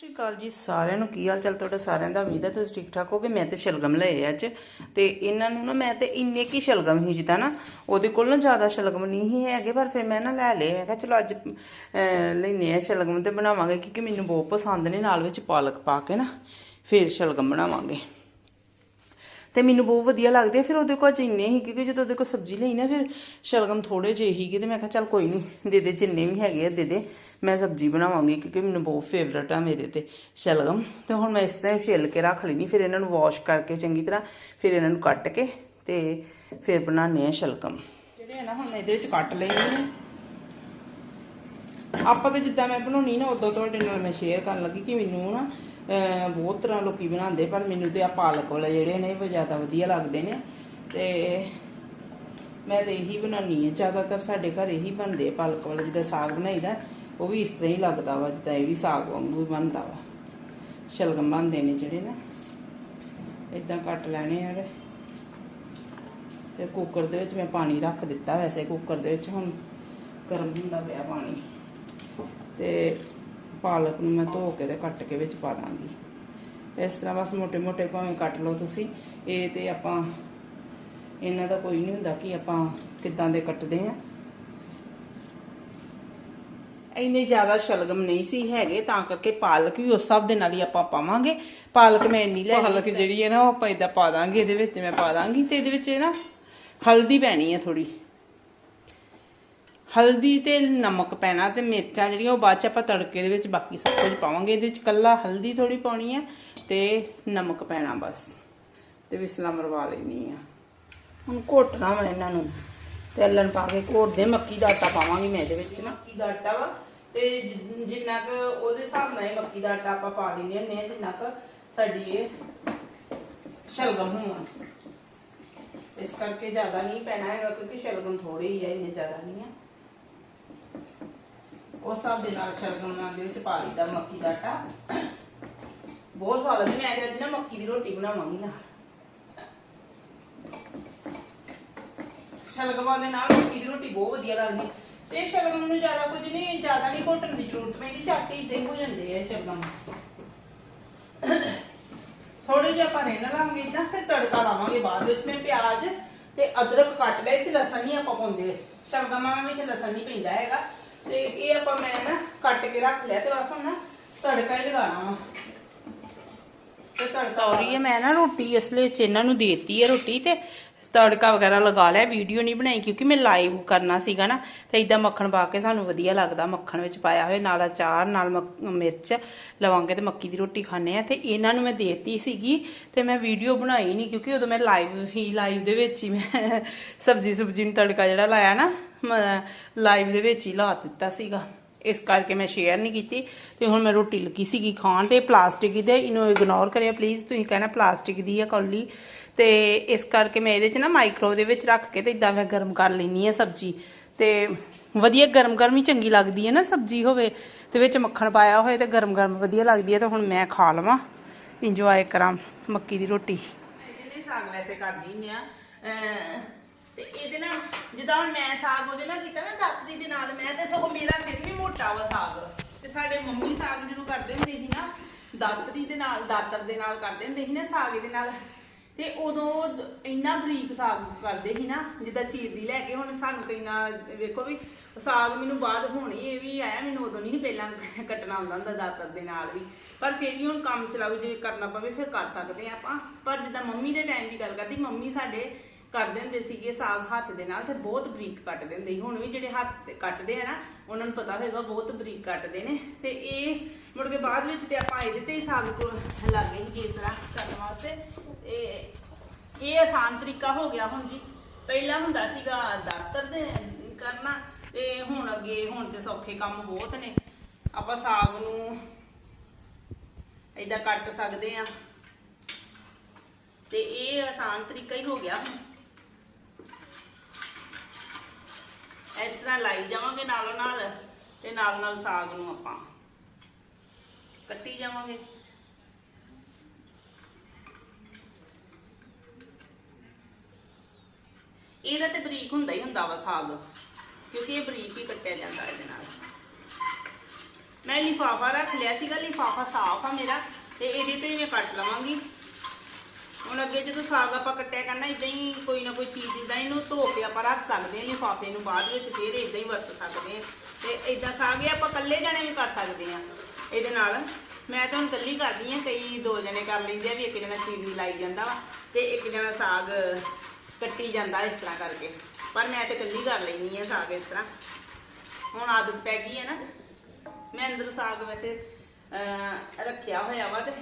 ਸ਼੍ਰੀ ਅਕਾਲ ਜੀ ਸਾਰਿਆਂ ਨੂੰ। ਕੀ ਹਾਲ ਚਾਲ ਤੁਹਾਡਾ? ਸਾਰਿਆਂ ਦਾ ਉਮੀਦ ਹੈ ਤੁਸੀਂ ਠੀਕ ਠਾਕ ਹੋਗੇ ਮੈਂ ਤੇ ਸ਼ਲਗਮ ਲਏ ਅੱਜ। ਤੇ ਇਹਨਾਂ ਨੂੰ ਨਾ ਮੈਂ ਤੇ ਇੰਨੇ ਕੀ ਸ਼ਲਗਮ ਹੀ ਜਿੱਦਾਂ ਨਾ ਉਹਦੇ ਕੋਲ ਨਾ ਜ਼ਿਆਦਾ ਸ਼ਲਗਮ ਨਹੀਂ ਹੀ ਹੈਗੇ ਪਰ ਫਿਰ ਮੈਂ ਨਾ ਲੈ ਲਏ। ਮੈਂ ਕਿਹਾ ਚਲੋ ਅੱਜ ਅਹ, ਲੈਨੇ ਆ ਸ਼ਲਗਮ ਤੇ ਬਣਾਵਾਂਗੇ ਕਿਉਂਕਿ ਮੈਨੂੰ ਬਹੁਤ ਪਸੰਦ ਨੇ ਨਾਲ ਵਿੱਚ ਪਾਲਕ ਪਾ ਕੇ ਨਾ ਫਿਰ ਸ਼ਲਗਮ ਬਣਾਵਾਂਗੇ। ਤੇ ਮੈਨੂੰ ਬਹੁਤ ਵਧੀਆ ਲੱਗਦੇ ਆ। ਫਿਰ ਉਹਦੇ ਕੋਲ ਜਿੰਨੇ ਹੀ ਕਿਉਂਕਿ ਜਦੋਂ ਉਹਦੇ ਕੋਲ ਸਬਜ਼ੀ ਲਈ ਨਾ, ਫਿਰ ਸ਼ਲਗਮ ਥੋੜੇ ਜਿਹੇ ਹੀ ਤੇ ਮੈਂ ਕਿਹਾ ਚੱਲ ਕੋਈ ਨਹੀਂ, ਦੇ ਦੇ ਜਿੰਨੇ ਵੀ ਹੈਗੇ ਆ, ਦੇ ਦੇ। ਮੈਂ ਸਬਜ਼ੀ ਬਣਾਵਾਂਗੀ ਕਿਉਂਕਿ ਮੈਨੂੰ ਬਹੁਤ ਫੇਵਰਟ ਆ ਮੇਰੇ ਤੇ ਸ਼ਲਗਮ। ਤੇ ਹੁਣ ਮੈਂ ਇਸ ਤਰ੍ਹਾਂ ਛਿੱਲ ਕੇ ਰੱਖ ਲੈਣੀ ਫਿਰ ਇਹਨਾਂ ਨੂੰ ਵਾਸ਼ ਕਰਕੇ ਚੰਗੀ ਤਰ੍ਹਾਂ, ਫਿਰ ਇਹਨਾਂ ਨੂੰ ਕੱਟ ਕੇ ਤੇ ਫਿਰ ਬਣਾਉਂਦੇ ਆ ਸ਼ਲਗਮ। ਜਿਹੜੇ ਆ ਨਾ ਹੁਣ ਇਹਦੇ ਵਿੱਚ ਕੱਟ ਲੈਣੇ ਆ ਆਪਾਂ ਤੇ ਜਿੱਦਾਂ ਮੈਂ ਬਣਾਉਣੀ ਨਾ, ਉਦੋਂ ਤੁਹਾਡੇ ਨਾਲ ਮੈਂ ਸ਼ੇਅਰ ਕਰਨ ਲੱਗੀ ਕਿ ਮੈਨੂੰ ਨਾ ਬਹੁਤ ਤਰ੍ਹਾਂ ਲੋਕੀ ਬਣਾਉਂਦੇ, ਪਰ ਮੈਨੂੰ ਤੇ ਆ ਪਾਲਕ ਵਾਲੇ ਜਿਹੜੇ ਨੇ ਇਹ ਜ਼ਿਆਦਾ ਵਧੀਆ ਲੱਗਦੇ ਨੇ। ਤੇ ਮੈਂ ਤੇ ਇਹੀ ਬਣਾਉਣੀ ਹੈ। ਜ਼ਿਆਦਾਤਰ ਸਾਡੇ ਘਰ ਇਹੀ ਬਣਦੇ ਆ ਪਾਲਕ ਵਾਲੇ, ਜਿੱਦਾਂ ਸਾਗ ਬਣਾਈਦਾ, ਉਹ ਵੀ ਇਸ ਤਰ੍ਹਾਂ ਹੀ ਲੱਗਦਾ ਵਾ, ਜਿੱਦਾਂ ਇਹ ਵੀ ਸਾਗ ਵਾਂਗੂ ਹੀ ਬਣਦਾ ਵਾ। ਸ਼ਲਗਮ ਬਣਦੇ ਨੇ ਜਿਹੜੇ ਨਾ। ਇਦਾਂ ਕੱਟ ਲੈਣੇ ਆ ਤੇ ਕੁੱਕਰ ਦੇ ਵਿੱਚ ਮੈਂ ਪਾਣੀ ਰੱਖ ਦਿੱਤਾ ਵੈਸੇ ਕੁੱਕਰ ਦੇ ਵਿੱਚ ਹੁਣ ਗਰਮ ਹੁੰਦਾ ਪਿਆ ਪਾਣੀ। ਤੇ ਪਾਲਕ ਨੂੰ ਮੈਂ ਧੋ ਕੇ ਤੇ ਕੱਟ ਕੇ ਵਿੱਚ ਪਾ ਦਾਂਗੀ। ਇਸ ਤਰ੍ਹਾਂ ਬਸ ਮੋٹے-ਮੋٹے ਭਾਵੇਂ ਕੱਟ ਲਓ ਤੁਸੀਂ। ਇਹ ਤੇ ਆਪਾਂ, ਇਹਨਾਂ ਦਾ ਕੋਈ ਨਹੀਂ ਹੁੰਦਾ ਕਿ ਆਪਾਂ ਕਿੱਦਾਂ ਦੇ ਕੱਟਦੇ ਆ ਇੰਨੇ ਜ਼ਿਆਦਾ ਸ਼ਲਗਮ ਨਹੀਂ ਸੀ ਹੈਗੇ, ਤਾਂ ਕਰਕੇ ਪਾਲਕ ਵੀ ਉਸ ਸਭ ਦੇ ਨਾਲ ਹੀ ਆਪਾਂ ਪਾਵਾਂਗੇ। ਪਾਲਕ ਮੈਂ ਇੰਨੀ ਲੈ ਪਾਲਕ ਜਿਹੜੀ ਹੈ ਨਾ, ਉਹ ਆਪਾਂ ਇਦਾਂ ਪਾ ਦਾਂਗੇ, ਇਹਦੇ ਵਿੱਚ ਮੈਂ ਪਾ ਦਾਂਗੀ ਤੇ ਇਹਦੇ ਵਿੱਚ ਨਾ ਹਲਦੀ ਪੈਣੀ ਹੈ ਥੋੜੀ ਹਲਦੀ ਤੇ ਨਮਕ ਪੈਣਾ ਤੇ ਮਿਰਚਾਂ ਜਿਹੜੀਆਂ ਉਹ ਬਾਅਦ ਚ ਆਪਾਂ ਤੜਕੇ ਦੇ ਵਿੱਚ ਬਾਕੀ ਸਭ ਕੁਝ ਪਾਵਾਂਗੇ। ਇਹਦੇ ਵਿੱਚ ਕੱਲਾ ਹਲਦੀ ਥੋੜੀ ਪਾਉਣੀ ਹੈ ਤੇ ਨਮਕ ਪੈਣਾ ਬਸ। ਤੇ ਵਿਸਲਾ ਮਰਵਾ ਲੈਣੀ ਆ। ਹੁਣ ਘੋਟਣਾ ਮੈਂ ਇਹਨਾਂ ਨੂੰ। ਤੇਲਣ ਪਾ ਕੇ ਘੋਟਦੇ, ਮੱਕੀ ਦਾ ਆਟਾ ਪਾਵਾਂਗੀ ਮੈਂ ਇਹਦੇ ਵਿੱਚ ਨਾ। ਮੱਕੀ ਦਾ ਆਟਾ ਵਾ। ਤੇ ਜਿੰਨਾ ਕੁ ਉਹਦੇ ਹਿਸਾਬ ਨਾਲ ਇਹ ਮੱਕੀ ਦਾ ਆਟਾ ਆਪਾਂ ਪਾ ਲੈਣੇ ਹੁੰਦੇ ਆ ਜਿੰਨਾ ਕੁ ਸਾਡੀ ਇਹ ਸ਼ਲਗਮ ਹੋਣ ਇਸ ਕਰਕੇ ਜ਼ਿਆਦਾ ਨਹੀਂ ਪੈਣਾ ਹੈਗਾ, ਕਿਉਂਕਿ ਸ਼ਲਗਮ ਥੋੜੇ ਹੀ ਹੈ ਇੰਨੇ ਜ਼ਿਆਦਾ ਨਹੀਂ ਆ। ਉਸ ਹਿਸਾਬ ਦੇ ਨਾਲ ਸ਼ਲਗਮਾਂ ਦੇ ਵਿੱਚ ਪਾ ਲਈਦਾ ਮੱਕੀ ਦਾ ਆਟਾ। ਬਹੁਤ ਸਵਾਦ ਲੱਗਦੀ, ਮੈਂ ਤੇ ਅੱਜ ਨਾ ਮੱਕੀ ਦੀ ਰੋਟੀ ਬਣਾਵਾਂਗੀ ਨਾ। ਸ਼ਲਗਮਾਂ ਦੇ ਨਾਲ ਮੱਕੀ ਦੀ ਰੋਟੀ ਬਹੁਤ ਵਧੀਆ ਲੱਗਦੀ। ਤੇ ਸ਼ਲਗਮ ਨੂੰ ਜ਼ਿਆਦਾ ਕੁਝ ਨਹੀਂ, ਜ਼ਿਆਦਾ ਨਹੀਂ ਘੋਟਣ ਦੀ ਜ਼ਰੂਰਤ ਪੈਂਦੀ ਝੱਟ ਹੀ ਇਦਾਂ ਹੋ ਜਾਂਦੇ ਆ ਸ਼ਲਗਮ। ਥੋੜੇ ਜਿਹਾ ਆਪਾਂ ਰਹਿਣ ਲਾਂਗੇ ਇਦਾਂ ਫਿਰ ਤੜਕਾ ਲਾਵਾਂਗੇ ਬਾਅਦ ਵਿੱਚ ਮੈਂ ਪਿਆਜ਼ ਤੇ ਅਦਰਕ ਕੱਟ ਲਿਆ, ਇੱਥੇ ਲਸਣ ਨਹੀਂ ਆਪਾਂ ਪਾਉਂਦੇ। ਸ਼ਲਗਮਾਂ ਵਿੱਚ ਲਸਣ ਨਹੀਂ ਪੈਂਦਾ ਹੈਗਾ। ਤੇ ਇਹ ਆਪਾਂ ਮੈਂ ਨਾ ਕੱਟ ਕੇ ਰੱਖ ਲਿਆ ਤੇ ਬਸ ਹੁਣ ਨਾ ਤੜਕਾ ਹੀ ਲਗਾਉਣਾ ਵਾ। ਤੇ ਤੜਕਾ ਸੌਰੀ ਹੈ ਮੈਂ ਨਾ ਰੋਟੀ ਇਸ ਲਈ ਚ ਇਹਨਾਂ ਨੂੰ ਦੇਤੀ ਹੈ ਰੋਟੀ ਤੇ ਤੜਕਾ ਵਗੈਰਾ ਲਗਾ ਲਿਆ ਵੀਡੀਓ ਨਹੀਂ ਬਣਾਈ ਕਿਉਂਕਿ ਮੈਂ ਲਾਈਵ ਕਰਨਾ ਸੀਗਾ ਨਾ, ਤੇ ਇਦਾਂ ਮੱਖਣ ਪਾ ਕੇ ਸਾਨੂੰ ਵਧੀਆ ਲੱਗਦਾ ਮੱਖਣ ਵਿੱਚ ਪਾਇਆ ਹੋਇਆ, ਨਾਲ ਅਚਾਰ, ਨਾਲ ਮੱਕ- ਮਿਰਚ ਲਵਾਂਗੇ ਤੇ ਮੱਕੀ ਦੀ ਰੋਟੀ ਖਾਣੇ ਆ ਤੇ ਇਹਨਾਂ ਨੂੰ ਮੈਂ ਦੇਤੀ ਸੀਗੀ ਤੇ ਮੈਂ ਵੀਡੀਓ ਬਣਾਈ ਨਹੀਂ ਕਿਉਂਕਿ ਉਦੋਂ ਮੈਂ ਲਾਈਵ ਹੀ ਲਾਈਵ ਦੇ ਵਿੱਚ ਹੀ ਮੈਂ ਸਬਜੀ ਸੁਬਜੀ ਨੂੰ ਤੜਕਾ ਜਿਹੜਾ ਲਾਇਆ ਨਾ ਲਾਈਵ ਦੇ ਵਿੱਚ ਹੀ ਲਾ ਦਿੱਤਾ ਸੀਗਾ। ਇਸ ਕਰਕੇ ਮੈਂ ਸ਼ੇਅਰ ਨਹੀਂ ਕੀਤੀ ਤੇ ਹੁਣ ਮੈਂ ਰੋਟੀ ਲੱਗੀ ਸੀਗੀ ਖਾਣ ਤੇ ਪਲਾਸਟਿਕ ਦੀ ਇਹਨੂੰ ਇਗਨੋਰ ਕਰਿਆ ਪਲੀਜ਼ ਤੁਸੀਂ ਕਹਿਣਾ ਪਲਾਸਟਿਕ ਦੀ ਆ ਕੌਲੀ। ਤੇ ਇਸ ਕਰਕੇ ਮੈਂ ਇਹਦੇ 'ਚ ਨਾ ਮਾਈਕਰੋ ਦੇ ਵਿੱਚ ਰੱਖ ਕੇ ਤੇ ਇਦਾਂ ਮੈਂ ਗਰਮ ਕਰ ਲੈਣੀ ਆ ਸਬਜੀ। ਤੇ ਵਧੀਆ ਗਰਮ ਗਰਮ ਹੀ ਚੰਗੀ ਲੱਗਦੀ ਹੈ ਨਾ ਸਬਜੀ ਹੋਵੇ, ਤੇ ਵਿੱਚ ਮੱਖਣ ਪਾਇਆ ਹੋਵੇ ਤੇ ਗਰਮ ਗਰਮ ਵਧੀਆ ਲੱਗਦੀ ਹੈ ਤੇ ਹੁਣ ਮੈਂ ਖਾ ਲਵਾਂ। ਇੰਜੋਏ ਕਰਾਂ ਮੱਕੀ ਦੀ ਰੋਟੀ। ਇਹਦੇ ਸਾਗ ਵੈਸੇ ਕਰਦੀ ਹੁੰਦੀ ਆ ਤੇ ਇਹਦੇ ਨਾਲ ਜਿੱਦਾਂ ਹੁਣ ਮੈਂ ਸਾਗ ਉਹਦੇ ਨਾਲ ਕੀਤਾ ਨਾ ਦਾਤਰੀ ਦੇ ਨਾਲ, ਮੈਂ ਤੇ ਸਗੋਂ ਮੇਰਾ ਫਿਰ ਵੀ ਮੋਟਾ ਵਾ ਸਾਗ। ਤੇ ਸਾਡੇ ਮੰਮੀ ਸਾਗ ਜਦੋਂ ਕਰਦੇ ਹੁੰਦੇ ਸੀ ਨਾ, ਦਾਤਰੀ ਦੇ ਨਾਲ, ਦਾਤਰ ਦੇ ਨਾਲ ਕਰਦੇ ਹੁੰਦੇ ਸੀ ਨਾ ਸਾਗ ਦੇ ਨਾਲ ਤੇ ਉਦੋਂ ਇੰਨਾ ਬਰੀਕ ਸਾਗ ਕਰਦੇ ਸੀ ਨਾ, ਜਿੱਦਾਂ ਚੀਰ ਦੀ ਲੈ ਕੇ, ਹੁਣ ਸਾਨੂੰ ਤਾਂ ਇੰਨਾ ਵੇਖੋ ਵੀ ਸਾਗ ਮੈਨੂੰ ਬਾਅਦ ਹੋਣੀ, ਇਹ ਵੀ ਆਇਆ ਮੈਨੂੰ ਉਦੋਂ ਨਹੀਂ ਪਹਿਲਾਂ ਕੱਟਣਾ ਆਉਂਦਾ ਹੁੰਦਾ ਦਾਤਰ ਦੇ ਨਾਲ ਵੀ। ਪਰ ਫਿਰ ਵੀ ਹੁਣ ਕੰਮ ਚਲਾਉ ਜੇ ਕਰਨਾ ਪਵੇ ਫਿਰ ਕਰ ਸਕਦੇ ਆ ਆਪਾਂ। ਪਰ ਜਿੱਦਾਂ ਮੰਮੀ ਦੇ ਟਾਈਮ ਦੀ ਗੱਲ ਕਰਦੀ, ਮੰਮੀ ਸਾਡੇ ਕਰਦੇ ਹੁੰਦੇ ਸੀਗੇ ਸਾਗ ਹੱਥ ਦੇ ਨਾਲ ਤੇ ਬਹੁਤ ਬਰੀਕ ਕੱਟਦੇ ਹੁੰਦੇ ਸੀ। ਹੁਣ ਵੀ ਜਿਹੜੇ ਹੱਥ ਕੱਟਦੇ ਆ ਨਾ, ਉਹਨਾਂ ਨੂੰ ਪਤਾ ਹੋਏਗਾ ਬਹੁਤ ਬਰੀਕ ਕੱਟਦੇ ਨੇ। ਤੇ ਇਹ ਮੁੜ ਕੇ ਬਾਅਦ ਵਿੱਚ ਤੇ ਆਪਾਂ ਇਹਦੇ ਤੇ ਹੀ ਸਾਗ ਕੋਲ ਲੱਗੇ ਸੀ ਕੇਸਰਾ ਤਰ੍ਹਾਂ ਕਰਨ ਵਾਸਤੇ। ਇਹ ਇਹ ਆਸਾਨ ਤਰੀਕਾ ਹੋ ਗਿਆ ਹੁਣ ਜੀ। ਪਹਿਲਾਂ ਹੁੰਦਾ ਸੀਗਾ ਦਫ਼ਤਰ ਦੇ ਕਰਨਾ, ਤੇ ਹੁਣ ਅੱਗੇ ਹੁਣ ਤੇ ਸੌਖੇ ਕੰਮ ਬਹੁਤ ਨੇ। ਆਪਾਂ ਸਾਗ ਨੂੰ ਏਦਾਂ ਕੱਟ ਸਕਦੇ ਆ ਤੇ ਇਹ ਆਸਾਨ ਤਰੀਕਾ ਹੀ ਹੋ ਗਿਆ ਹੁਣ। ਇਸ ਤਰ੍ਹਾਂ ਲਾਈ ਜਾਵਾਂਗੇ ਨਾਲੋਂ ਨਾਲ ਤੇ ਨਾਲ ਨਾਲ ਸਾਗ ਨੂੰ ਆਪਾਂ ਕੱਟੀ ਜਾਵਾਂਗੇ। ਇਹਦਾ ਤੇ ਬਰੀਕ ਹੁੰਦਾ ਹੀ ਹੁੰਦਾ ਵਾ ਸਾਗ, ਕਿਉਂਕਿ ਇਹ ਬਰੀਕ ਹੀ ਕੱਟਿਆ ਜਾਂਦਾ ਇਹਦੇ ਨਾਲ। ਮੈਂ ਲਿਫਾਫਾ ਰੱਖ ਲਿਆ ਸੀਗਾ, ਲਿਫਾਫਾ ਸਾਫ਼ ਆ ਮੇਰਾ, ਤੇ ਇਹਦੇ ਤੇ ਮੈਂ ਕੱਟ ਲਵਾਂਗੀ। ਹੁਣ ਅੱਗੇ ਜਦੋਂ ਸਾਗ ਆਪਾਂ ਕੱਟਿਆ ਕਰਨਾ ਇਦਾਂ ਹੀ ਕੋਈ ਨਾ ਕੋਈ ਚੀਜ਼ ਇਦਾਂ ਇਹਨੂੰ ਧੋ ਕੇ ਆਪਾਂ ਰੱਖ ਸਕਦੇ ਹਾਂ ਲਿਫਾਫੇ ਨੂੰ ਬਾਅਦ ਵਿੱਚ, ਫੇਰ ਇਦਾਂ ਹੀ ਵਰਤ ਸਕਦੇ ਹਾਂ। ਤੇ ਇਦਾਂ ਸਾਗ ਇਹ ਆਪਾਂ ਇਕੱਲੇ ਜਣੇ ਵੀ ਕਰ ਸਕਦੇ ਹਾਂ। ਇਹਦੇ ਨਾਲ ਮੈਂ ਤਾਂ ਹੁਣ ਇਕੱਲੀ ਕਰਦੀ ਹਾਂ, ਕਈ ਦੋ ਜਣੇ ਕਰ ਲੈਂਦੇ ਆ ਵੀ ਇੱਕ ਜਣਾ ਚੀਨੀ ਲਾਈ ਜਾਂਦਾ ਵਾ, ਤੇ ਇੱਕ ਜਣਾ ਸਾਗ ਕੱਟੀ ਜਾਂਦਾ ਇਸ ਤਰ੍ਹਾਂ ਕਰਕੇ। ਪਰ ਮੈਂ ਤੇ ਇਕੱਲੀ ਕਰ ਲੈਂਦੀ ਆ ਸਾਗ ਇਸ ਤਰ੍ਹਾਂ। ਹੁਣ ਆਦਤ ਪੈ ਗਈ ਹੈ ਨਾ। ਮੈਂ ਅੰਦਰ ਸਾਗ ਵੈਸੇ ਰੱਖਿਆ ਹੋਇਆ ਵਾ ਤੇ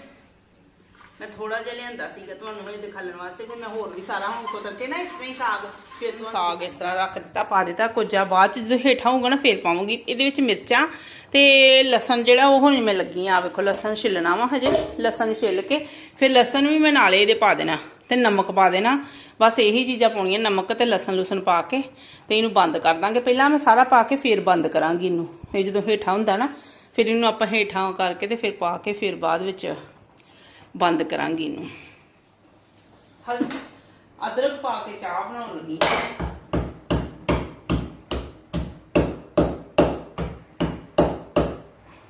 ਮੈਂ ਥੋੜਾ ਜਿਹਾ ਲਿਆਂਦਾ ਸੀਗਾ ਤੁਹਾਨੂੰ ਇਹ ਦਿਖਾਉਣ ਵਾਸਤੇ ਫਿਰ ਮੈਂ ਹੋਰ ਵੀ ਸਾਰਾ ਹੁਣ ਕੁਤਰ ਕੇ ਨਾ, ਇਸ ਤਰ੍ਹਾਂ ਹੀ ਸਾਗ ਫਿਰ ਤੁਹਾਨੂੰ ਸਾਗ ਇਸ ਤਰ੍ਹਾਂ ਰੱਖ ਦਿੱਤਾ, ਪਾ ਦਿੱਤਾ। ਕੁਝਾ ਬਾਅਦ ਚ ਜਦੋਂ ਹੇਠਾਂ ਹੋਊਗਾ ਨਾ, ਫਿਰ ਪਾਵਾਂਗੀ। ਇਹਦੇ ਵਿੱਚ ਮਿਰਚਾਂ ਤੇ ਲਸਣ ਜਿਹੜਾ ਉਹ ਹੁਣ ਮੈਂ ਲੱਗੀ ਆ ਵੇਖੋ, ਲਸਣ ਛਿੱਲਣਾ ਵਾ ਹਜੇ। ਲਸਣ ਛਿੱਲ ਕੇ, ਫਿਰ ਲਸਣ ਵੀ ਮੈਂ ਨਾਲੇ ਇਹਦੇ ਪਾ ਦੇਣਾ। ਤੇ ਨਮਕ ਪਾ ਦੇਣਾ। ਬਸ ਇਹੀ ਚੀਜ਼ਾਂ ਪਾਉਣੀਆਂ, ਨਮਕ ਤੇ ਲਸਣ ਲੁਸਣ ਪਾ ਕੇ ਤੇ ਇਹਨੂੰ ਬੰਦ ਕਰ ਦਾਂਗੇ। ਪਹਿਲਾਂ ਮੈਂ ਸਾਰਾ ਪਾ ਕੇ ਫਿਰ ਬੰਦ ਕਰਾਂਗੀ ਇਹਨੂੰ। ਇਹ ਜਦੋਂ ਹੇਠਾਂ ਹੁੰਦਾ ਨਾ, ਫਿਰ ਇਹਨੂੰ ਆਪਾਂ ਹੇਠਾਂ ਕਰਕੇ ਤੇ ਫਿਰ ਪਾ ਕੇ ਫਿਰ ਬਾਅਦ ਵਿੱਚ ਬੰਦ ਕਰਾਂਗੀ ਇਹਨੂੰ। ਹਲਦੀ, ਅਦਰਕ ਪਾ ਕੇ ਚਾਹ ਬਣਾਉਣ ਲੱਗੀ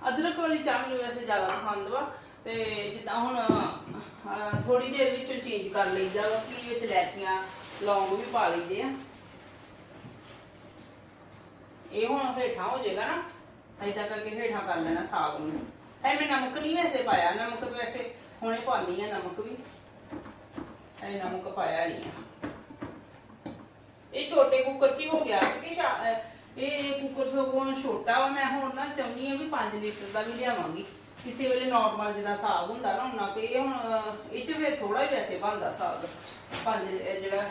ਅਦਰਕ ਵਾਲੀ ਚਾਹ ਮੈਨੂੰ ਵੈਸੇ ਜ਼ਿਆਦਾ ਪਸੰਦ ਵਾ ਤੇ ਜਿੱਦਾਂ ਹੁਣ ਥੋੜੀ ਦੇਰ ਵਿੱਚ ਚੇਂਜ ਕਰ ਲਈਦਾ ਵਾ ਕਿ ਵਿੱਚ ਇਲਾਚੀਆਂ ਲੌਂਗ ਵੀ ਪਾ ਲਈਦੇ ਆ। ਇਹ ਹੁਣ ਹੇਠਾਂ ਹੋ ਜਾਏਗਾ ਨਾ ਏਦਾਂ ਕਰਕੇ ਹੇਠਾਂ ਕਰ ਲੈਣਾ ਸਾਗ ਨੂੰ। ਐ ਮੈਂ ਨਮਕ ਨਹੀਂ ਵੈਸੇ ਪਾਇਆ, ਨਮਕ ਵੈਸੇ ਹੁਣੇ ਪਾਉਂਦੀ ਆ ਨਮਕ ਵੀ। ਐ ਨਮਕ ਪਾਇਆ ਨਹੀਂ ਇਹ ਛੋਟੇ ਕੁੱਕਰ 'ਚ ਹੀ ਹੋ ਗਿਆ, ਕਿਉਂਕਿ ਇਹ ਕੁੱਕਰ ਸਗੋਂ ਛੋਟਾ ਵਾ, ਮੈਂ ਹੁਣ ਨਾ ਚਾਹੁੰਦੀ ਆ ਵੀ 5 ਲੀਟਰ ਦਾ ਵੀ ਲਿਆਵਾਂਗੀ। ਕਿਸੇ ਵੇਲੇ ਨਾਰਮਲ ਜਿਦਾ ਸਾਗ ਹੁੰਦਾ ਨਾ ਉਹਨਾਂ ਤੇ, ਇਹ ਹੁਣ, ਇਹ 'ਚ ਫਿਰ ਥੋੜਾ ਹੀ ਵੈਸੇ ਬਣਦਾ ਸਾਗ। 5 ਜਿਹੜਾ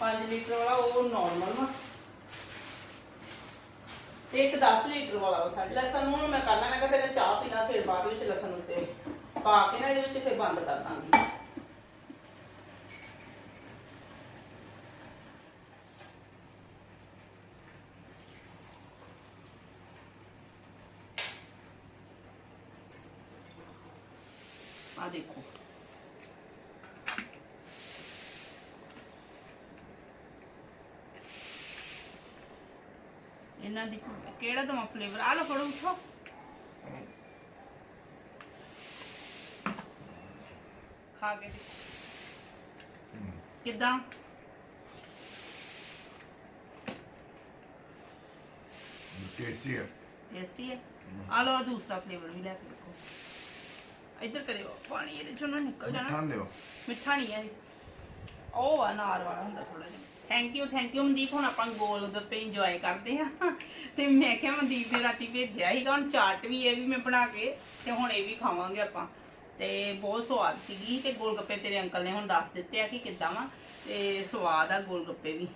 5 ਲੀਟਰ ਵਾਲਾ, ਉਹ ਨਾਰਮਲ ਵਾ। ਤੇ ਇੱਕ 10 ਲੀਟਰ ਵਾਲਾ ਵਾ ਸਾਡੇ। ਲਸਣ ਨੂੰ ਹੁਣ ਮੈਂ ਕਰਨਾ, ਮੈਂ ਕਿਹਾ ਪਹਿਲਾਂ ਚਾਹ ਪੀਣਾ, ਫਿਰ ਬਾਅਦ ਵਿੱਚ ਲਸਣ ਉੱਤੇ ਪਾ ਕੇ ਨਾ ਇਹਦੇ ਵਿੱਚ ਫਿਰ ਬੰਦ ਕਰ ਦਾਂਗੀ। ਆ ਦੇਖੋ ਇਹਨਾਂ ਦੀ ਕਿਹੜਾ ਦਵਾ ਫਲੇਵਰ ਆ ਲੋ ਫੜੋ ਉਠੋ ਖਾ ਕੇ। ਕਿੱਦਾਂ? ਟੇਸਟੀ ਹੈ। ਟੇਸਟੀ ਹੈ। ਆ ਲੋ ਦੂਸਰਾ ਫਲੇਵਰ ਵੀ ਲੈ ਕੇ ਦੇਖੋ। ਇੱਧਰ ਕਰਿਓ ਪਾਣੀ ਇਹਦੇ ਚੋਂ ਨਾ ਨਿਕਲ ਜਾਣਾ। ਲਿਓ। ਮਿੱਠਾ ਨਹੀਂ ਹੈ। ਉਹ ਆ ਨਾਰ ਵਾਲਾ ਹੁੰਦਾ ਥੋੜਾ ਜਿਹਾ। Thank you thank you Mandeep ਹੁਣ ਆਪਾਂ ਗੋਲ ਗੱਪੇ ਇੰਜੋਏ ਕਰਦੇ ਆ ਤੇ ਮੈਂ ਕਿਹਾ ਮਨਦੀਪ ਨੇ ਰਾਤੀ ਭੇਜਿਆ ਸੀਗਾ ਹੁਣ ਚਾਟ ਵੀ ਇਹ ਵੀ ਮੈਂ ਬਣਾ ਕੇ ਤੇ ਹੁਣ ਇਹ ਵੀ ਖਾਵਾਂਗੇ ਆਪਾਂ। ਤੇ ਬਹੁਤ ਸਵਾਦ ਸੀਗੀ ਤੇ ਗੋਲ ਗੱਪੇ ਤੇਰੇ ਅੰਕਲ ਨੇ ਹੁਣ ਦੱਸ ਦਿੱਤੇ ਆ ਕਿ ਕਿੱਦਾਂ ਵਾ। ਤੇ ਸਵਾਦ ਆ ਗੋਲ ਗੱਪੇ ਵੀ।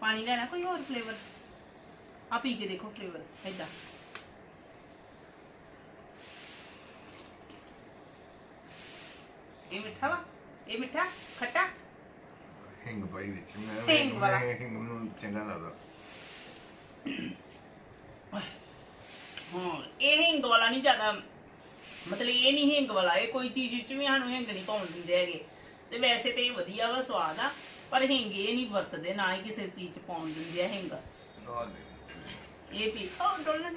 ਪਾਣੀ ਲੈਣਾ ਕੋਈ ਹੋਰ ਫਲੇਵਰ ਆ ਪੀ ਕੇ ਦੇਖੋ ਫਲੇਵਰ ਏਦਾਂ। ਇਹ ਮਿੱਠਾ ਵਾ? ਇਹ ਮਿੱਠਾ? ਖੱਟਾ? ਹਿੰਗ ਪਾਈ ਵਿੱਚ। ਮੈਂ ਹਿੰਗ ਵਾਲਾ। ਮੈਂ ਹਿੰਗ ਨੂੰ ਚੰਗਾ ਲੱਗਦਾ। ਹਾਂ ਇਹ ਹਿੰਗ ਵਾਲਾ ਨਹੀਂ ਜ਼ਿਆਦਾ ਮਤਲਬ ਇਹ ਨਹੀਂ ਹਿੰਗ ਵਾਲਾ ਇਹ ਕੋਈ ਚੀਜ਼ ਵਿੱਚ ਵੀ ਸਾਨੂੰ ਹਿੰਗ ਨਹੀਂ ਪਾਉਣ ਦਿੰਦੇ ਹੈਗੇ। ਤੇ ਵੈਸੇ ਤੇ ਇਹ ਵਧੀਆ ਵਾ ਸਵਾਦ ਆ ਪਰ ਹਿੰਗ ਇਹ ਨਹੀਂ ਵਰਤਦੇ ਨਾ ਹੀ ਕਿਸੇ ਚੀਜ਼ ਚ ਪਾਉਣ ਦਿੰਦੇ ਆ ਹਿੰਗ। ਦੇ ਇਹ ਪੀ ਉਹ ਡੋਲਣ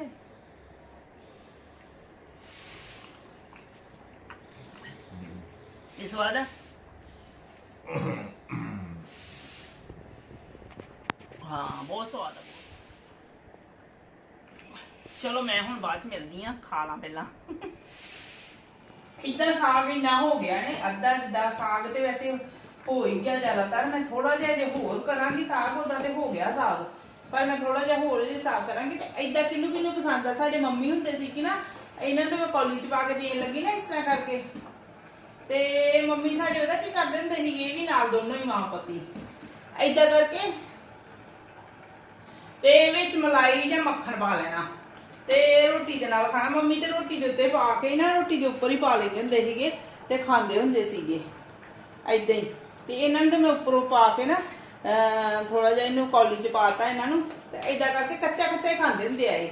ਇਹ ਸਵਾਦ ਆ? ਹਾਂ, ਬਹੁਤ ਸਵਾਦ ਆ ਚਲੋ, ਮੈਂ ਹੁਣ ਬਾਅਦ ਚ ਮਿਲਦੀ ਆ, ਖਾ ਲਾਂ ਪਹਿਲਾਂ। ਇਦਾਂ ਸਾਗ ਇੰਨਾ ਹੋ ਗਿਆ ਨੇ, ਅੱਧਾ ਜਿੱਦਾਂ ਸਾਗ ਤੇ ਵੈਸੇ ਹੋ ਹੀ ਗਿਆ ਜ਼ਿਆਦਾਤਰ। ਮੈਂ ਥੋੜਾ ਜਿਹਾ ਜੇ ਹੋਰ ਕਰਾਂਗੀ ਸਾਗ ਉਹਦਾ ਤੇ ਹੋ ਗਿਆ ਸਾਗ। ਪਰ ਮੈਂ ਥੋੜਾ ਜਿਹਾ ਹੋਰ ਜੇ ਸਾਗ ਕਰਾਂਗੀ ਤੇ ਇਦਾਂ ਕਿੰਨੂੰ ਕਿੰਨੂੰ ਪਸੰਦ ਆ? ਸਾਡੇ ਮੰਮੀ ਹੁੰਦੇ ਸੀ ਕਿ ਨਾ, ਇਹਨਾਂ ਨੂੰ ਮੈਂ ਕਾਲਜ ਚ ਪਾ ਕੇ ਦੇਣ ਲੱਗੀ ਨਾ ਇਸ ਤਰ੍ਹਾਂ ਕਰਕੇ। ਤੇ ਮੰਮੀ ਸਾਡੇ ਉਹਦਾ ਕੀ ਕਰਦੇ ਹੁੰਦੇ ਸੀ? ਇਹ ਵੀ ਨਾਲ ਦੋਨੋਂ ਹੀ ਮਾਂ ਪਤੀ। ਏਦਾਂ ਕਰਕੇ ਤੇ ਵਿੱਚ ਮਲਾਈ ਜਾਂ ਮੱਖਣ ਪਾ ਲੈਣਾ। ਤੇ ਰੋਟੀ ਦੇ ਨਾਲ ਖਾਣਾ। ਮੰਮੀ ਤੇ ਰੋਟੀ ਦੇ ਉੱਤੇ ਪਾ ਕੇ ਨਾ ਰੋਟੀ ਦੇ ਉੱਪਰ ਹੀ ਪਾ ਲੈਂਦੇ ਹੁੰਦੇ ਸੀਗੇ ਤੇ ਖਾਂਦੇ ਹੁੰਦੇ ਸੀਗੇ। ਏਦਾਂ ਹੀ। ਤੇ ਇਹਨਾਂ ਨੂੰ ਤੇ ਮੈਂ ਉੱਪਰੋਂ ਪਾ ਕੇ ਨਾ ਥੋੜਾ ਜਿਹਾ ਇਹਨੂੰ ਕੌਲੀ ਚ ਪਾਤਾ ਇਹਨਾਂ ਨੂੰ। ਤੇ ਏਦਾਂ ਕਰਕੇ ਕੱਚਾ ਕੱਚਾ ਹੀ ਖਾਂਦੇ ਹੁੰਦੇ ਆ ਇਹ।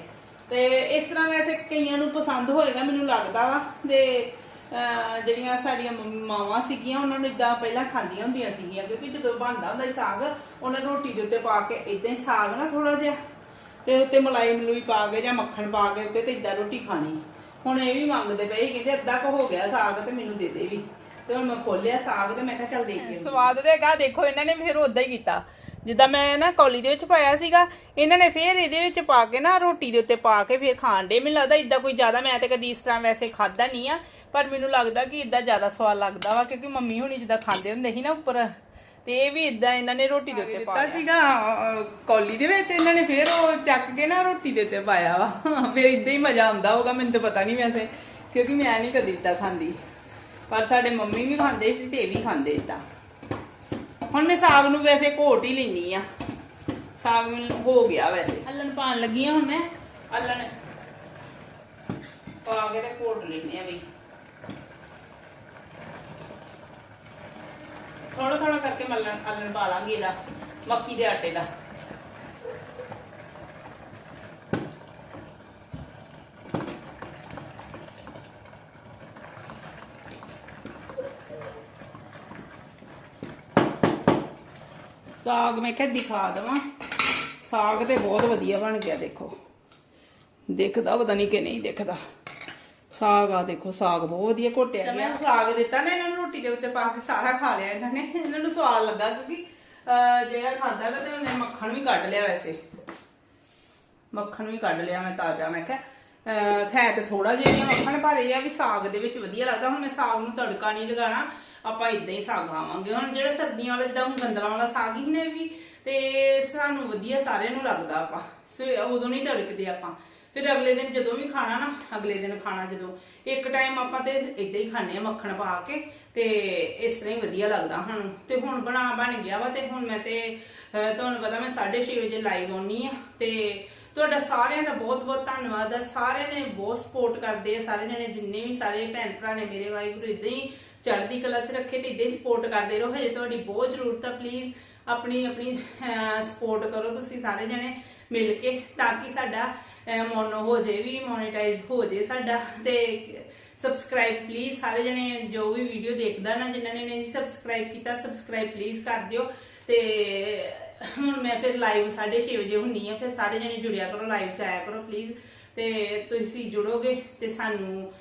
ਤੇ ਇਸ ਤਰ੍ਹਾਂ ਵੈਸੇ ਕਈਆਂ ਨੂੰ ਪਸੰਦ ਹੋਏਗਾ, ਮੈਨੂੰ ਲੱਗਦਾ ਵਾ। ਤੇ ਜਿਹੜੀਆਂ ਸਾਡੀਆਂ ਮਾਵਾਂ ਸੀਗੀਆਂ, ਉਹਨਾਂ ਨੂੰ ਇਦਾਂ ਪਹਿਲਾਂ ਖਾਂਦੀਆਂ ਹੁੰਦੀਆਂ ਸੀਗੀਆਂ, ਕਿਉਂਕਿ ਜਦੋਂ ਬਣਦਾ ਹੁੰਦਾ ਸੀ ਸਾਗ, ਉਹਨਾਂ ਨੂੰ ਰੋਟੀ ਦੇ ਉੱਤੇ ਪਾ ਕੇ ਇਦਾਂ ਹੀ ਸਾਗ ਨਾ ਥੋੜਾ ਜਿਹਾ, ਤੇ ਉੱਤੇ ਮਲਾਈ ਮਲੂਈ ਪਾ ਕੇ ਜਾਂ ਮੱਖਣ ਪਾ ਕੇ ਉੱਤੇ ਤੇ ਇਦਾਂ ਰੋਟੀ ਖਾਣੀ। ਹੁਣ ਇਹ ਵੀ ਮੰਗਦੇ ਪਏ, ਕਹਿੰਦੇ ਅੱਧਾ ਕੁ ਹੋ ਗਿਆ ਸਾਗ ਤੇ ਮੈਨੂੰ ਦੇ ਦੇ ਵੀ। ਤੇ ਹੁਣ ਮੈਂ ਖੋਲਿਆ ਸਾਗ ਤੇ ਮੈਂ ਕਿਹਾ ਚੱਲ ਦੇ ਕੇ ਸਵਾਦ ਦੇਗਾ ਦੇਖੋ ਇਹਨਾਂ ਨੇ ਫਿਰ ਉਦਾਂ ਹੀ ਕੀਤਾ। ਜਿੱਦਾਂ ਮੈਂ ਨਾ ਕੌਲੀ ਦੇ ਵਿੱਚ ਪਾਇਆ ਸੀਗਾ, ਇਹਨਾਂ ਨੇ ਫੇਰ ਇਹਦੇ ਵਿੱਚ ਪਾ ਕੇ ਨਾ ਰੋਟੀ ਦੇ ਉੱਤੇ ਪਾ ਕੇ ਫਿਰ ਖਾਣ ਦੇ ਮੈਨੂੰ ਲੱਗਦਾ ਇਦਾਂ ਕੋਈ ਜ਼ਿਆਦਾ ਮੈਂ ਤੇ ਕਦੀ ਇਸ ਤਰ੍ਹਾਂ ਵੈਸੇ ਖਾਦਾ ਨਹੀਂ ਆ। ਪਰ ਮੈਨੂੰ ਲੱਗਦਾ ਕਿ ਇਦਾਂ ਜ਼ਿਆਦਾ ਸਵਾਦ ਲੱਗਦਾ ਵਾ ਕਿਉਂਕਿ ਮੰਮੀ ਹੁਣੀ ਜਿੱਦਾਂ ਖਾਂਦੇ ਹੁੰਦੇ ਸੀ ਨਾ ਉੱਪਰ ਤੇ ਇਹ ਵੀ ਇਦਾਂ ਇਹਨਾਂ ਨੇ ਰੋਟੀ ਦੇ ਉੱਤੇ ਪਾ ਦਿੱਤਾ ਸੀਗਾ ਕੌਲੀ ਦੇ ਵਿੱਚ ਇਹਨਾਂ ਨੇ ਫਿਰ ਉਹ ਚੱਕ ਕੇ ਨਾ ਰੋਟੀ ਦੇ ਉੱਤੇ ਪਾਇਆ ਵਾ। ਫਿਰ ਇਦਾਂ ਹੀ ਮਜ਼ਾ ਆਉਂਦਾ ਹੋਗਾ ਮੈਨੂੰ ਤਾਂ ਪਤਾ ਨਹੀਂ ਵੈਸੇ ਕਿਉਂਕਿ ਮੈਂ ਨਹੀਂ ਕਦੀ ਇਦਾਂ ਖਾਂਦੀ। ਪਰ ਸਾਡੇ ਮੰਮੀ ਵੀ ਖਾਂਦੇ ਸੀ ਤੇ ਇਹ ਵੀ ਖਾਂਦੇ ਇਦਾਂ ਹੁਣ ਮੈਂ ਸਾਗ ਨੂੰ ਵੈਸੇ ਘੋਟ ਹੀ ਲੈਣੀ ਆ। ਸਾਗ ਹੋ ਗਿਆ ਵੈਸੇ। ਅੱਲਣ ਪਾਣ ਲੱਗੀ ਆ ਹੁਣ ਮੈਂ? ਅੱਲਣ ਪਾ ਕੇ ਤੇ ਘੋਟ ਲੈਣੇ ਆ ਵੀ ਥੋੜਾ ਥੋੜਾ ਕਰਕੇ ਮੱਲਣ ਅੱਲਣ ਪਾ ਲਾਂਗੇ ਇਹਦਾ ਮੱਕੀ ਦੇ ਆਟੇ ਦਾ ਸਾਗ ਮੈਂ ਕਿਹਾ ਦਿਖਾ ਦਵਾਂ ਸਾਗ ਤੇ ਬਹੁਤ ਵਧੀਆ ਬਣ ਗਿਆ ਦੇਖੋ ਦਿਖਦਾ ਪਤਾ ਨਹੀਂ ਕਿ ਨਹੀਂ ਦਿਖਦਾ ਸਾਗ ਆ ਦੇਖੋ ਸਾਗ ਬਹੁਤ ਵਧੀਆ ਘੋਟਿਆ ਗਿਆ ਮੈਂ ਸਾਗ ਦਿੱਤਾ ਨਾ ਇਹਨਾਂ ਨੂੰ ਰੋਟੀ ਦੇ ਉੱਤੇ ਪਾ ਕੇ ਸਾਰਾ ਖਾ ਲਿਆ ਇਹਨਾਂ ਨੇ। ਇਹਨਾਂ ਨੂੰ ਸਵਾਦ ਲੱਗਾ ਕਿਉਂਕਿ ਜਿਹੜਾ ਖਾਂਦਾ ਵਾ ਤੇ ਉਹਨੇ ਮੱਖਣ ਵੀ ਕੱਢ ਲਿਆ ਵੈਸੇ। ਮੱਖਣ ਵੀ ਕੱਢ ਲਿਆ ਮੈਂ ਤਾਜ਼ਾ। ਮੈਂ ਕਿਹਾ ਹੈ ਤੇ ਥੋੜਾ ਜਿਹਾ ਮੱਖਣ, ਪਰ ਇਹ ਆ ਵੀ ਸਾਗ ਦੇ ਵਿੱਚ ਵਧੀਆ ਲੱਗਦਾ। ਹੁਣ ਮੈਂ ਸਾਗ ਨੂੰ ਤੜਕਾ ਨਹੀਂ ਲਗਾਣਾ ਆਪਾਂ ਇਦਾਂ ਹੀ ਸਾਗ ਖਾਵਾਂਗੇ। ਹੁਣ ਜਿਹੜਾ ਸਰਦੀਆਂ ਵਾਲਾ ਜਿੱਦਾਂ ਹੁਣ ਗੰਦਲਾਂ ਵਾਲਾ ਸਾਗ ਹੀ ਨੇ ਵੀ, ਤੇ ਸਾਨੂੰ ਵਧੀਆ ਸਾਰਿਆਂ ਨੂੰ ਲੱਗਦਾ ਆਪਾਂ। ਸਵੇ ਉਦੋਂ ਨਹੀਂ ਤੜਕਦੇ ਆਪਾਂ। ਫਿਰ ਅਗਲੇ ਦਿਨ ਜਦੋਂ ਵੀ ਖਾਣਾ ਨਾ, ਅਗਲੇ ਦਿਨ ਖਾਣਾ ਜਦੋਂ। ਇੱਕ ਟਾਈਮ ਆਪਾਂ ਤੇ ਇਦਾਂ ਹੀ ਖਾਣੇ ਆ ਮੱਖਣ ਪਾ ਕੇ, ਤੇ ਇਸ ਤਰ੍ਹਾਂ ਹੀ ਵਧੀਆ ਲੱਗਦਾ ਹੁਣ ਤੇ ਹੁਣ ਬਣਾ ਬਣ ਗਿਆ ਵਾ ਤੇ ਹੁਣ ਮੈਂ ਤੇ ਤੁਹਾਨੂੰ ਪਤਾ ਮੈਂ 6:30 ਵਜੇ ਲਾਈਵ ਆਉਣੀ ਆ, ਤੇ ਤੁਹਾਡਾ ਸਾਰਿਆਂ ਦਾ ਬਹੁਤ ਬਹੁਤ ਧੰਨਵਾਦ ਆ। ਸਾਰਿਆਂ ਨੇ ਬਹੁਤ ਸਪੋਰਟ ਕਰਦੇ ਆ, ਸਾਰੇ ਜਣੇ ਜਿੰਨੇ ਵੀ ਸਾਰੇ ਭੈਣ ਭਰਾ ਨੇ ਮੇਰੇ ਵਾਹਿਗੁਰੂ ਇਦਾਂ ਹੀ ਚੜ੍ਹਦੀ ਕਲਾ 'ਚ ਰੱਖੇ ਤੇ ਇਦਾਂ ਹੀ ਸਪੋਰਟ ਕਰਦੇ ਰਹੋ। ਹਜੇ ਤੁਹਾਡੀ ਬਹੁਤ ਜ਼ਰੂਰਤ ਆ ਪਲੀਜ਼ ਆਪਣੀ ਆਪਣੀ ਸਪੋਰਟ ਕਰੋ ਤੁਸੀਂ ਸਾਰੇ ਜਣੇ ਮਿਲ ਕੇ, ਤਾਂ ਕਿ ਸਾਡਾ ਮੋਨੋ ਹੋ ਜੇ ਵੀ, ਮੋਨੇਟਾਈਜ਼ ਹੋ ਜੇ ਸਾਡਾ, ਤੇ ਸਬਸਕ੍ਰਾਈਬ ਪਲੀਜ਼ ਸਾਰੇ ਜਣੇ ਜੋ ਵੀ ਵੀਡੀਓ ਦੇਖਦਾ ਨਾ, ਜਿਨ੍ਹਾਂ ਨੇ ਨਹੀਂ ਸਬਸਕ੍ਰਾਈਬ ਕੀਤਾ ਸਬਸਕ੍ਰਾਈਬ ਪਲੀਜ਼ ਕਰ ਦਿਓ। ਤੇ ਹੁਣ ਮੈਂ ਫਿਰ ਲਾਈਵ 6:30 ਵਜੇ ਹੁੰਨੀ ਆ, ਫਿਰ ਸਾਰੇ ਜਣੇ ਜੁੜਿਆ ਕਰੋ ਲਾਈਵ ਚ ਆਇਆ ਕਰੋ ਪਲੀਜ਼ ਤੇ ਤੁਸੀਂ ਜੁੜੋਗੇ ਤੇ ਸਾਨੂੰ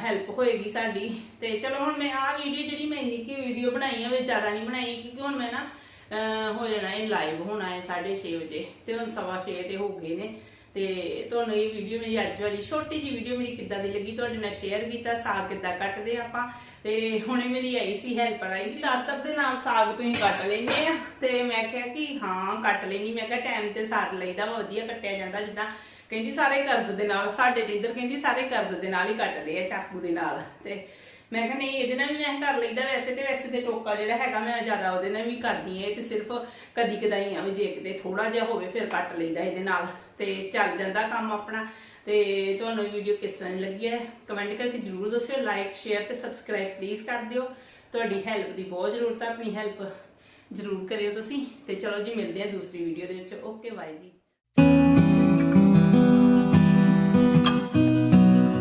ਹੈਲਪ ਹੋਏਗੀ ਸਾਡੀ। ਤੇ ਚਲੋ ਹੁਣ ਮੈਂ ਆਹ ਵੀਡੀਓ ਜਿਹੜੀ ਮੈਂ ਇੰਨੀ ਕੀ ਵੀਡੀਓ ਬਣਾਈ ਆ ਵੀ ਜ਼ਿਆਦਾ ਨਹੀਂ ਬਣਾਈ, ਕਿਉਂਕਿ ਹੁਣ ਮੈਂ ਨਾ ਹੋ ਜਾਣਾ ਹੈ ਲਾਈਵ ਹੋਣਾ ਹੈ 6:30 ਵਜੇ, ਤੇ ਹੁਣ ਸਵਾ ਛੇ ਤੇ ਹੋ ਗਏ ਨੇ। ਤੇ ਤੁਹਾਨੂੰ ਇਹ ਵੀਡੀਓ ਮੇਰੀ ਅੱਜ ਵਾਲੀ ਛੋਟੀ ਜੀ ਵੀਡੀਓ ਮੇਰੀ ਕਿੱਦਾਂ ਦੀ ਲੱਗੀ, ਤੁਹਾਡੇ ਨਾਲ ਸ਼ੇਅਰ ਕੀਤਾ, ਸਾਗ ਕਿੱਦਾਂ ਕੱਟਦੇ ਆਪਾਂ। ਤੇ ਹੁਣੇ ਮੇਰੀ ਆਈ ਸੀ ਹੈਲਪਰ ਆਈ ਸੀ ਰਾਤਬ ਦੇ ਨਾਲ ਸਾਗ ਤੁਸੀਂ ਕੱਟ ਲੈਂਦੇ ਆ। ਤੇ ਮੈਂ ਕਿਹਾ ਕਿ ਹਾਂ, ਕੱਟ ਲੈਣੀ ਮੈਂ ਕਿਹਾ ਟਾਈਮ ਤੇ ਸਾਰ ਲਈਦਾ ਵਾ, ਵਧੀਆ ਕੱਟਿਆ ਜਾਂਦਾ ਜਿੱਦਾਂ। ਕਹਿੰਦੀ ਸਾਰੇ ਕਰਦ ਦੇ ਨਾਲ, ਸਾਡੇ ਤੇ ਇੱਧਰ ਕਹਿੰਦੀ ਸਾਰੇ ਕਰਦ ਦੇ ਨਾਲ ਹੀ ਕੱਟਦੇ ਆ ਚਾਕੂ ਦੇ ਨਾਲ। ਤੇ ਮੈਂ ਕਿਹਾ ਨਹੀਂ, ਇਹਦੇ ਨਾਲ ਵੀ ਮੈਂ ਕਰ ਲਈਦਾ ਵੈਸੇ ਤੇ ਵੈਸੇ ਤੇ ਟੋਕਾ ਜਿਹੜਾ ਹੈਗਾ ਮੈਂ ਜ਼ਿਆਦਾ ਉਹਦੇ ਨਾਲ ਵੀ ਕਰਦੀ ਆ ਇਹ ਤੇ ਸਿਰਫ ਕਦੀ ਕਦਾਈ ਆ ਵੀ ਜੇ ਕਿਤੇ ਥੋੜਾ ਜਿਹਾ ਹੋਵੇ ਫਿਰ ਕੱਟ ਲਈਦਾ ਇਹਦੇ ਨਾਲ ਤੇ ਚੱਲ ਜਾਂਦਾ ਕੰਮ ਆਪਣਾ। ਤੇ ਤੁਹਾਨੂੰ ਇਹ ਵੀਡੀਓ ਕਿਸ ਤਰ੍ਹਾਂ ਦੀ ਲੱਗੀ ਹੈ ਕਮੈਂਟ ਕਰਕੇ ਜਰੂਰ ਦੱਸਿਓ ਲਾਈਕ ਸ਼ੇਅਰ ਤੇ ਸਬਸਕ੍ਰਾਈਬ ਪਲੀਜ਼ ਕਰ ਦਿਓ। ਤੁਹਾਡੀ ਹੈਲਪ ਦੀ ਬਹੁਤ ਜ਼ਰੂਰਤ ਹੈ ਆਪਣੀ ਹੈਲਪ ਜਰੂਰ ਕਰਿਓ ਤੁਸੀਂ। ਤੇ ਚਲੋ ਜੀ, ਮਿਲਦੇ ਹਾਂ ਦੂਸਰੀ ਵੀਡੀਓ ਦੇ ਵਿੱਚ। ਓਕੇ ਬਾਏ ਜੀ।